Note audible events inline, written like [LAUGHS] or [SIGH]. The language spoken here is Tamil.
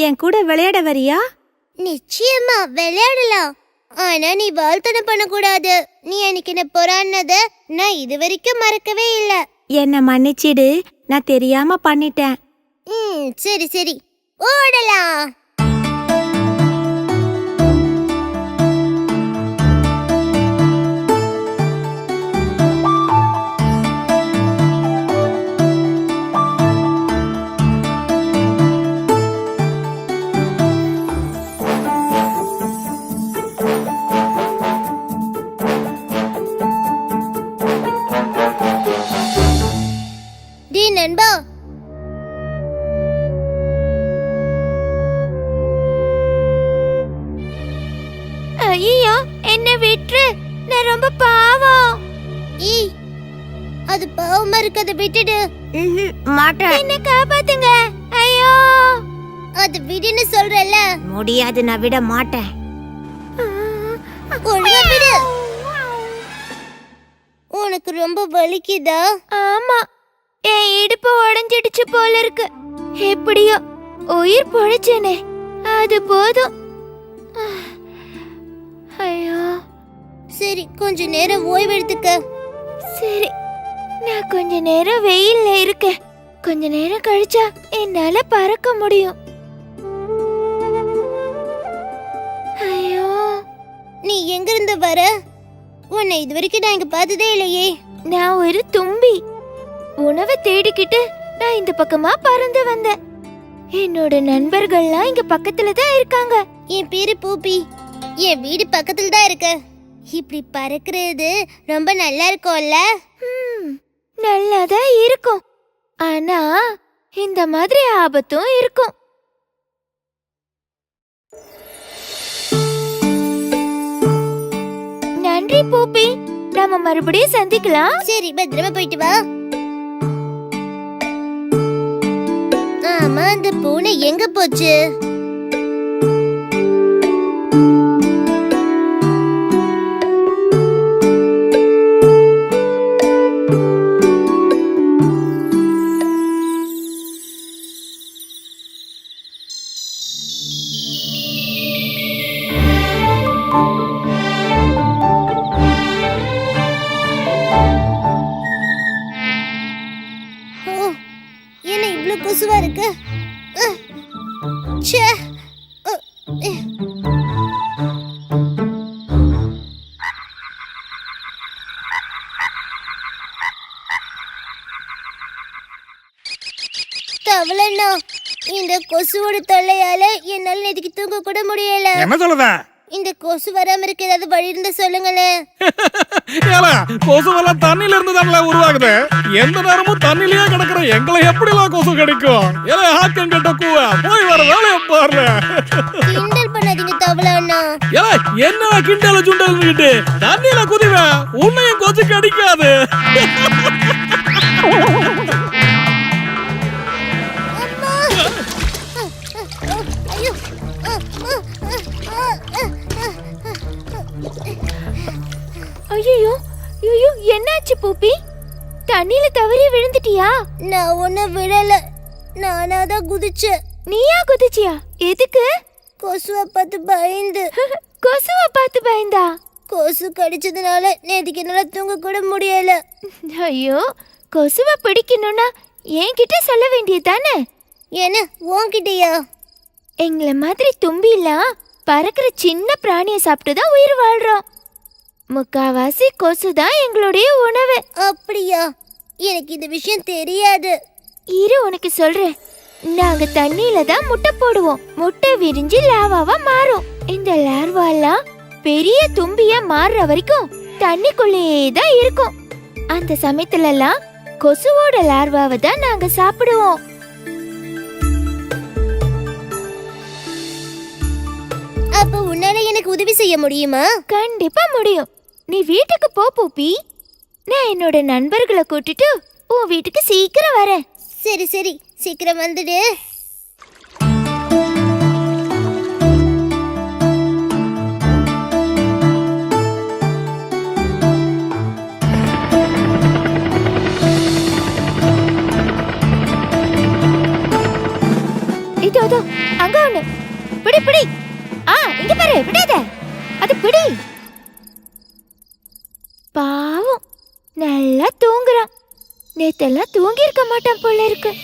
என் கூட விளையாட வரியா? நிச்சயமா விளையாடலாம். ஆனா நீ வாழ்த்தனை பண்ணக்கூடாது. நீ அன்னைக்கு என்ன பொறான்னத நான் இது வரைக்கும் மறக்கவே இல்ல. என்னை மன்னிச்சிடு. நான் தெரியாம பண்ணிட்டேன். ம் சரி சரி. ஓடலாம். டி நண்பா ஐயோ என்ன விட்டுரு. நான் ரொம்ப பாவம். ஏய் அது பாவமா இருக்கத விட்டுடு. மாட்டேன். என்ன காப்பாத்துங்க. ஐயோ. அது விடுன்னு சொல்றல முடியாது நான் விட மாட்டேன். ஒழுங்கா விடு. உனக்கு ரொம்ப வலிக்குதா? ஆமா இடுப்பு உடைஞ்சிடுச்சு போல இருக்கு. எப்படியோ உயிர் பொழைச்சேனே. அது போதும். ஐயோ. சரி கொஞ்ச நேரம் ஓய்வு எடுத்துக்க. சரி நான் கொஞ்ச நேரம் வெயில்ல இருக்கேன். கொஞ்ச நேரம் கழிச்சா என்னால பறக்க முடியும். ஐயோ. நீ எங்க இருந்து வர? உன்னை இது வரைக்கும் நான் இங்க பார்த்ததே இல்லையே. நான் ஒரு தும்பி. உணவை தேடிக்கிட்டு நான் இந்த பக்கமா பறந்து வந்தேன். என்னோட நண்பர்கள்லாம் இங்க பக்கத்துல தான் இருக்காங்க. என் பேரு பூப்பி என் வீடு பக்கத்துல தான் இருக்கு. இப்படி பறக்கிறது ரொம்ப நல்லா இருக்கும்ல? ஹம், நல்லாதான் இருக்கும். ஆனா இந்த மாதிரி ஆபத்தும் இருக்கும். நன்றி பூப்பி நாம மறுபடியும் சந்திக்கலாம். சரி பத்திரமா போயிட்டு வா. ஆமா அந்த பூனை எங்க போச்சு? என்ன இவ்ளோ கொசுவா இருக்கு. ச்சே தவளண்ணா இந்த கொசுவோட தொல்லையால என்னால நேற்றுக்கு தூங்க கூட முடியல. என்ன சொல்லுத? இந்த கொசு வராம இருக்க ஏதாவது வழி இருந்தா சொல்லுங்களேன் [LAUGHS] ஏல கொசுவெல்லாம் தண்ணில இருந்து தானே உருவாகுது. எந்த நேரமும் தண்ணிலேயே கிடக்குற எங்களை எப்படிலாம் கொசு கிடைக்கும்? ஏல ஆக்கம் கட்ட கூவ போய் வர வேலைய பாரு கிண்டல் பண்ணாதீங்க தவளண்ணா ஏல என்ன கிண்டல சுண்டல்னுகிட்டு தண்ணியில குதிவ உன்னையும் கொசு கடிக்காது. [LAUGHS] ஐயோ ஐயோ என்னாச்சு பூப்பி? தண்ணியில தவறி விழுந்துட்டியா? நான் ஒண்ணு விழல நானா தான் குதிச்சேன். நீயா குதிச்சியா? எதுக்கு? கொசுவை பார்த்து பயந்து. [LAUGHS] கொசுவ பார்த்து பயந்தா? கொசு கடிச்சதுனால நேற்றுக்கு என்னால தூங்க கூட முடியல. [LAUGHS] ஐயோ கொசுவ பிடிக்கணும்னா என்கிட்ட சொல்ல வேண்டியது தானே? என்ன உன்கிட்டயா? எங்களை மாதிரி தும்பிலாம் பறக்கிற சின்ன பிராணியை சாப்பிட்டு தான் உயிர் வாழ்றோம். முக்காவாசி கொசு தான் எங்களுடைய உணவு. அப்படியா? எனக்கு இந்த விஷயம் தெரியாது. இரு உனக்கு சொல்றேன். நாங்க தண்ணியில தான் முட்டை போடுவோம். முட்டை விரிஞ்சு லாவாவா மாறும். இந்த லார்வாலாம் பெரிய தும்பியா மாறுற வரைக்கும் தண்ணிக்குள்ளேயே தான் இருக்கும். அந்த சமயத்துல எல்லாம் கொசுவோட லார்வாவை தான் நாங்க சாப்பிடுவோம். அப்ப உன்னால எனக்கு உதவி செய்ய முடியுமா? கண்டிப்பா முடியும். நீ வீட்டுக்கு போ பூப்பி. நான் என்னோட நண்பர்களை கூட்டிட்டு உன் வீட்டுக்கு சீக்கிரம் வரேன். சரி சரி. சீக்கிரம் வந்துடு. இதோ இதோ. அங்க ஒண்ணு. பிடி பிடி. ஆ இங்க பாரு. விடாத. அது பிடி. பாவம். நல்லா தூங்குறான். நேத்தெல்லாம் தூங்கி இருக்க மாட்டான் போல இருக்கு.